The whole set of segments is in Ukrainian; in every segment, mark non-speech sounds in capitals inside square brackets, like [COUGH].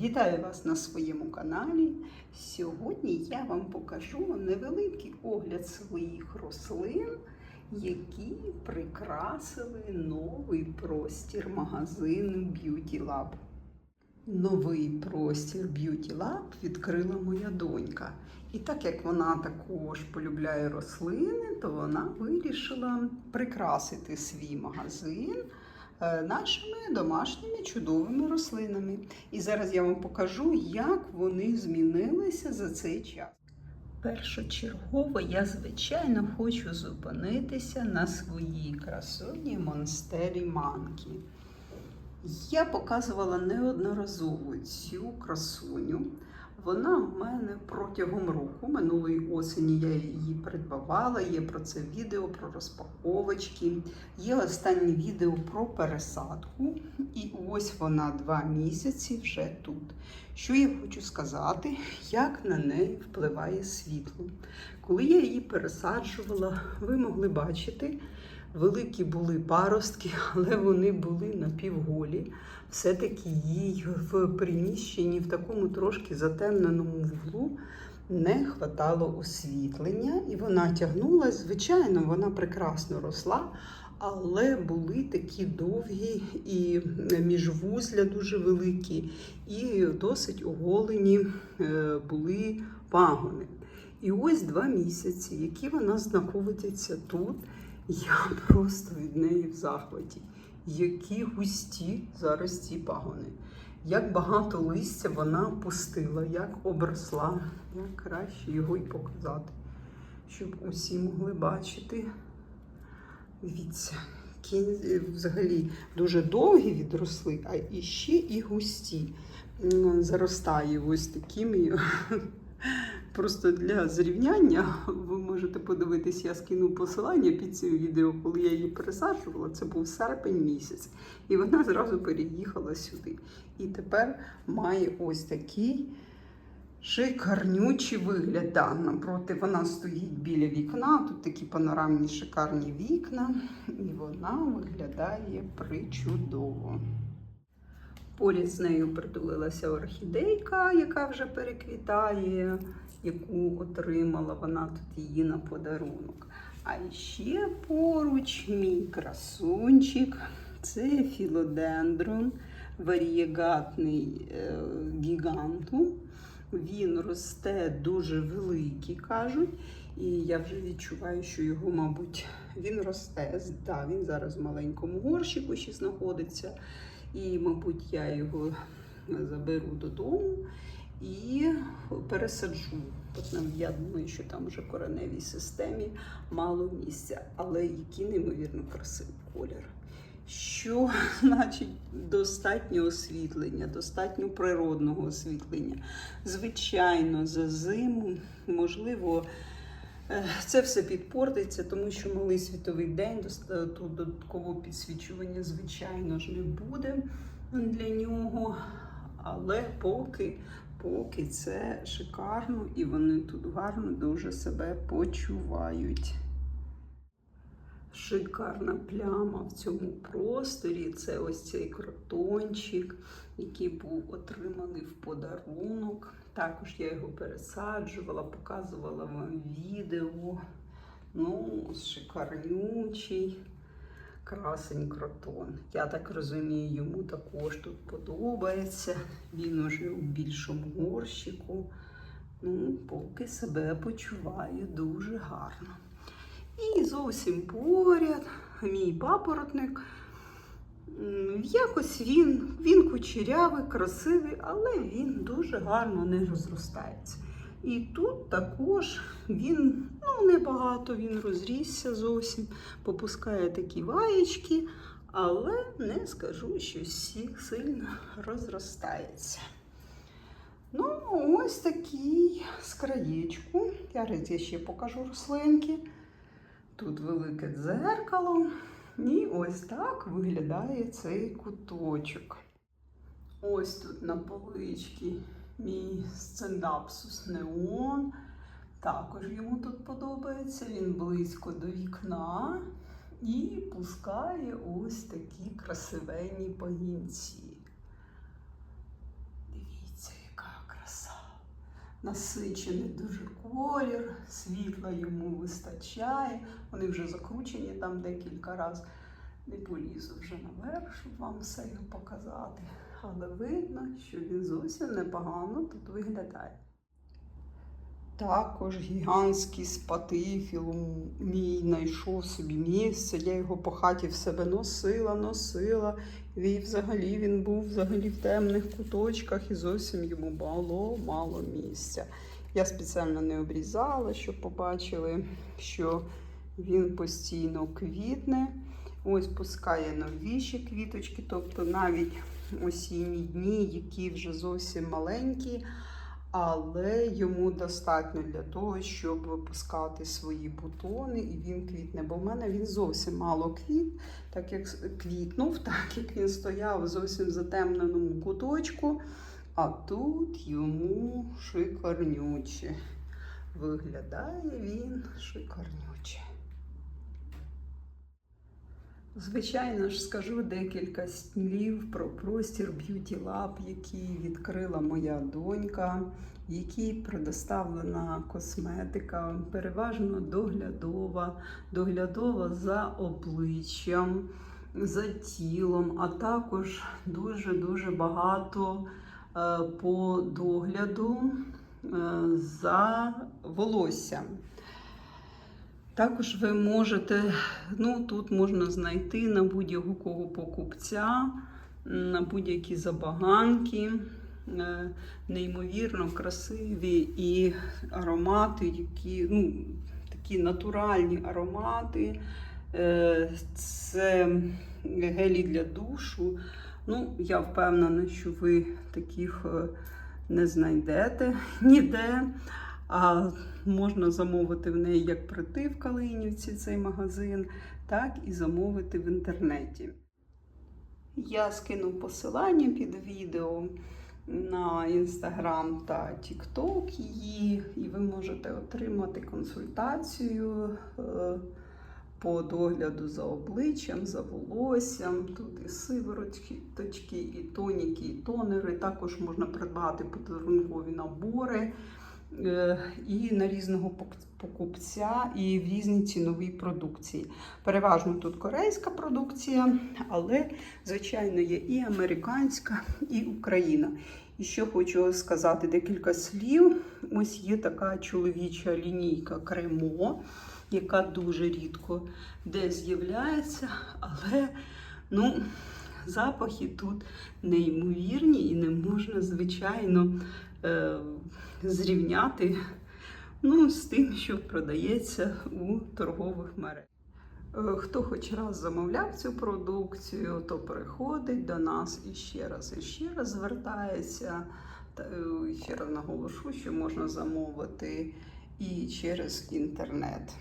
Вітаю вас на своєму каналі. Сьогодні я вам покажу невеликий огляд своїх рослин, які прикрасили новий простір магазину Beauty Lab. Новий простір Beauty Lab відкрила моя донька. І так як вона також полюбляє рослини, то вона вирішила прикрасити свій магазин нашими домашніми чудовими рослинами. І зараз я вам покажу, як вони змінилися за цей час. Першочергово я, звичайно, хочу зупинитися на своїй красуні Монстері Манкі. Я показувала неодноразово цю красуню. Вона в мене протягом року, минулої осені, я її придбавала. Є про це відео, про розпаковочки. Є останнє відео про пересадку. І ось вона два місяці вже тут. Що я хочу сказати, як на неї впливає світло. Коли я її пересаджувала, ви могли бачити, великі були паростки, [LAUGHS] але вони були напівголі. Все-таки їй в приміщенні в такому трошки затемненому вуглу не хватало освітлення, і вона тягнулася. Звичайно, вона прекрасно росла, але були такі довгі і міжвузля дуже великі, і досить оголені е, були пагони. І ось два місяці, які вона знаходиться тут, я просто від неї в захваті. Які густі зараз ці пагони. Як багато листя вона пустила, як обросла, як краще його й показати, щоб усі могли бачити. Дивіться, кінь взагалі дуже довгі відросли, а іще і густі. Заростає ось такими. Просто для зрівняння [LAUGHS] ви можете подивитись, я скину посилання під цим відео, коли я її пересаджувала. Це був серпень місяць. І вона зразу переїхала сюди. І тепер має ось такий шикарнючий вигляд. Да, напроти вона стоїть біля вікна. Тут такі панорамні шикарні вікна, і вона виглядає причудово. Поряд з нею притулилася орхідейка, яка вже переквітає, яку отримала вона тут її на подарунок. А ще поруч мій красунчик це філодендрон варієгатний е, гіганту. Він росте дуже великий, кажуть. І я вже відчуваю, що його, мабуть, він росте. Да, він зараз в маленькому горщику ще знаходиться. І, мабуть, я його заберу додому і пересаджу. Я думаю, що там вже кореневій системі мало місця, але який неймовірно красивий колір. Що [LAUGHS] значить достатньо освітлення, достатньо природного освітлення. Звичайно, за зиму, можливо, це все підпортиться, тому що малий світовий день, тут додаткового підсвічування, звичайно ж, не буде для нього. Але поки, поки це шикарно і вони тут гарно дуже себе почувають. Шикарна пляма в цьому просторі. Це ось цей кротончик, який був отриманий в подарунок. Також я його пересаджувала, показувала вам відео. Ну, шикарнючий красень кротон. Я так розумію, йому також тут подобається. Він уже у більшому горщику. Ну, поки себе почуває дуже гарно. І зовсім поряд мій папоротник. Якось він, він кучерявий, красивий, але він дуже гарно не розростається. І тут також він, ну, небагато він розрісся зовсім, попускає такі ваєчки, але не скажу, що всіх сильно розростається. Ну, ось такий з краєчку. Я ще покажу рослинки. Тут велике дзеркало. І ось так виглядає цей куточок. Ось тут на поличці мій стендапсус неон. Також йому тут подобається. Він близько до вікна і пускає ось такі красивенні пагінці. Дивіться. Насичений дуже колір, світла йому вистачає. Вони вже закручені там декілька разів. Не полізу вже наверх, щоб вам все його показати. Але видно, що він зовсім непогано тут виглядає. Також гігантський спатифіл мій знайшов собі місце. Я його по хаті в себе носила, носила. І взагалі він був взагалі в темних куточках і зовсім йому мало мало місця. Я спеціально не обрізала, щоб побачили, що він постійно квітне. Ось пускає новіші квіточки, тобто навіть осінні дні, які вже зовсім маленькі, але йому достатньо для того, щоб випускати свої бутони, і він квітне. Бо в мене він зовсім мало квіт, так як квітнув, [LAUGHS] так як він стояв в зовсім затемненому куточку. А тут йому шикарнюче. Виглядає він шикарнюче. Звичайно ж, скажу декілька слів про простір Beauty Lab, який відкрила моя донька, в якій предоставлена косметика, переважно доглядова, доглядова за обличчям, за тілом, а також дуже-дуже багато е, по догляду е, за волоссям. Також ви можете, ну тут можна знайти на будь-якого покупця, на будь-які забаганки, е, неймовірно красиві і аромати, які ну, такі натуральні аромати. Е, Це гелі для душу. Ну, я впевнена, що ви таких е, не знайдете ніде. А можна замовити в неї як прийти в Калинівці цей магазин, так і замовити в інтернеті. Я скину посилання під відео на інстаграм та тікток її, і ви можете отримати консультацію е, по догляду за обличчям, за волоссям. Тут і сивороточки, і тоніки, і тонери. Також можна придбати подарункові набори. І на різного покупця, і в різній ціновій продукції. Переважно тут корейська продукція, але, звичайно, є і американська, і Україна. І що хочу сказати декілька слів. Ось є така чоловіча лінійка кремо, яка дуже рідко де з'являється, але ну, запахи тут неймовірні і не можна, звичайно, е, зрівняти ну, з тим, що продається у торгових мережах. Е, Хто хоч раз замовляв цю продукцію, то приходить до нас і ще раз, і ще раз звертається. Та, е, Ще раз наголошу, що можна замовити і через інтернет.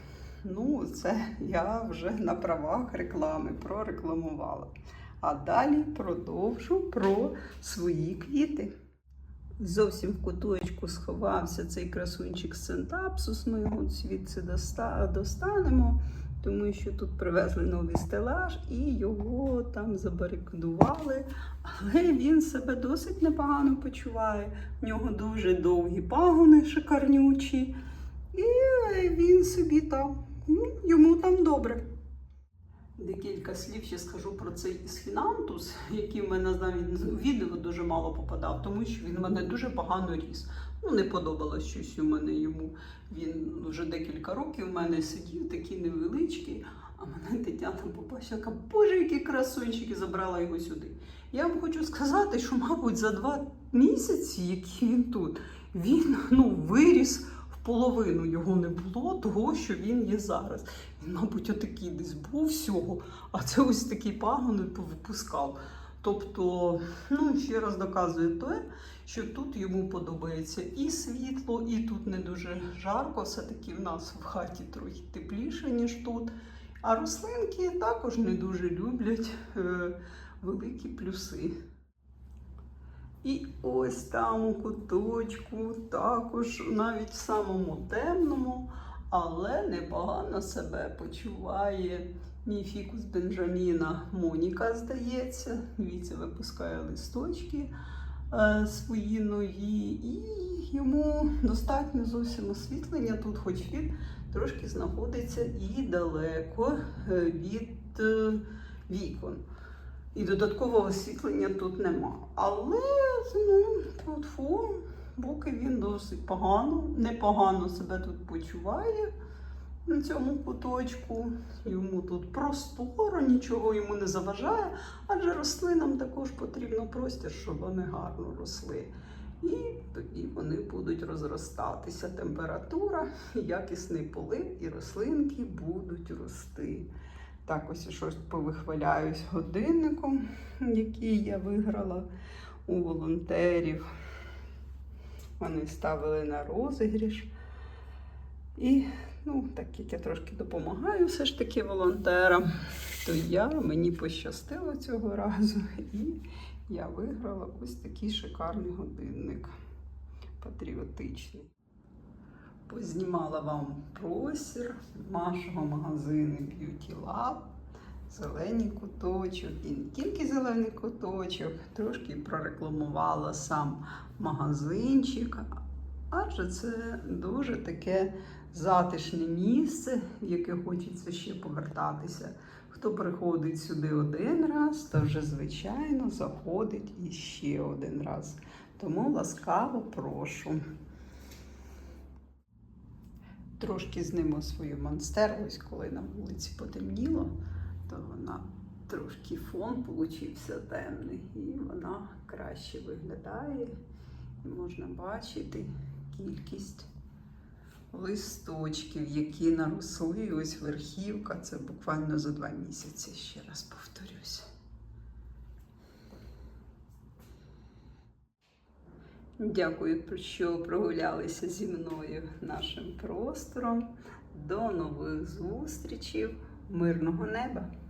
Ну, це я вже на правах реклами прорекламувала. А далі продовжу про свої квіти. Зовсім в куточку сховався цей красунчик синтапсус. Ми його звідси достанемо, тому що тут привезли новий стелаж і його там забарикадували. Але він себе досить непогано почуває. В нього дуже довгі пагони, шикарнючі. І він собі там, ну, йому там добре. Декілька слів ще скажу про цей ісфінантус, який в мене навіть відео дуже мало попадав, тому що він в мене дуже погано ріс. Ну, не подобалось щось у мене йому. Він вже декілька років в мене сидів, такий невеличкий. А мене Тетяна побачила, каже, боже, які красунчики, забрала його сюди. Я вам хочу сказати, що, мабуть, за два місяці, які він тут, він ну, виріс в половину його не було, того, що він є зараз. Він, мабуть, отакий десь був всього, а це ось такий пагони повипускав. Тобто, ну, ще раз доказує те, що тут йому подобається і світло, і тут не дуже жарко. Все-таки в нас в хаті трохи тепліше, ніж тут. А рослинки також не дуже люблять е, великі плюси. І ось там у куточку, також навіть в самому темному, але непогано себе почуває мій фікус Бенджаміна Моніка, здається. Дивіться, випускає листочки. е, свої нові, і йому достатньо зовсім освітлення тут, хоч він трошки знаходиться і далеко е, від е, вікон. І додаткового освітлення тут нема. Але ну, тут фу, поки він досить погано, непогано себе тут почуває на цьому куточку. Йому тут просторо, нічого йому не заважає, адже рослинам також потрібно простір, щоб вони гарно росли. І тоді вони будуть розростатися. Температура, якісний полив, і рослинки будуть рости. Так, ось щось повихваляюсь годинником, який я виграла у волонтерів. Вони ставили на розігріш. І ну, так як я трошки допомагаю все ж таки волонтерам, то я мені пощастило цього разу. І я виграла ось такий шикарний годинник патріотичний. Познімала вам простір нашого магазину Beauty Lab. Зелений куточок і не тільки зелений куточок, трошки прорекламувала сам магазинчик, адже це дуже таке затишне місце, в яке хочеться ще повертатися. Хто приходить сюди один раз, то вже, звичайно, заходить іще один раз. Тому ласкаво прошу. Трошки зніму свою монстеру, ось коли на вулиці потемніло, то вона трошки фон получився темний, і вона краще виглядає. І можна бачити кількість листочків, які наросли. Ось верхівка. Це буквально за два місяці, ще раз повторюсь. Дякую, що прогулялися зі мною нашим простором. До нових зустрічей, мирного неба!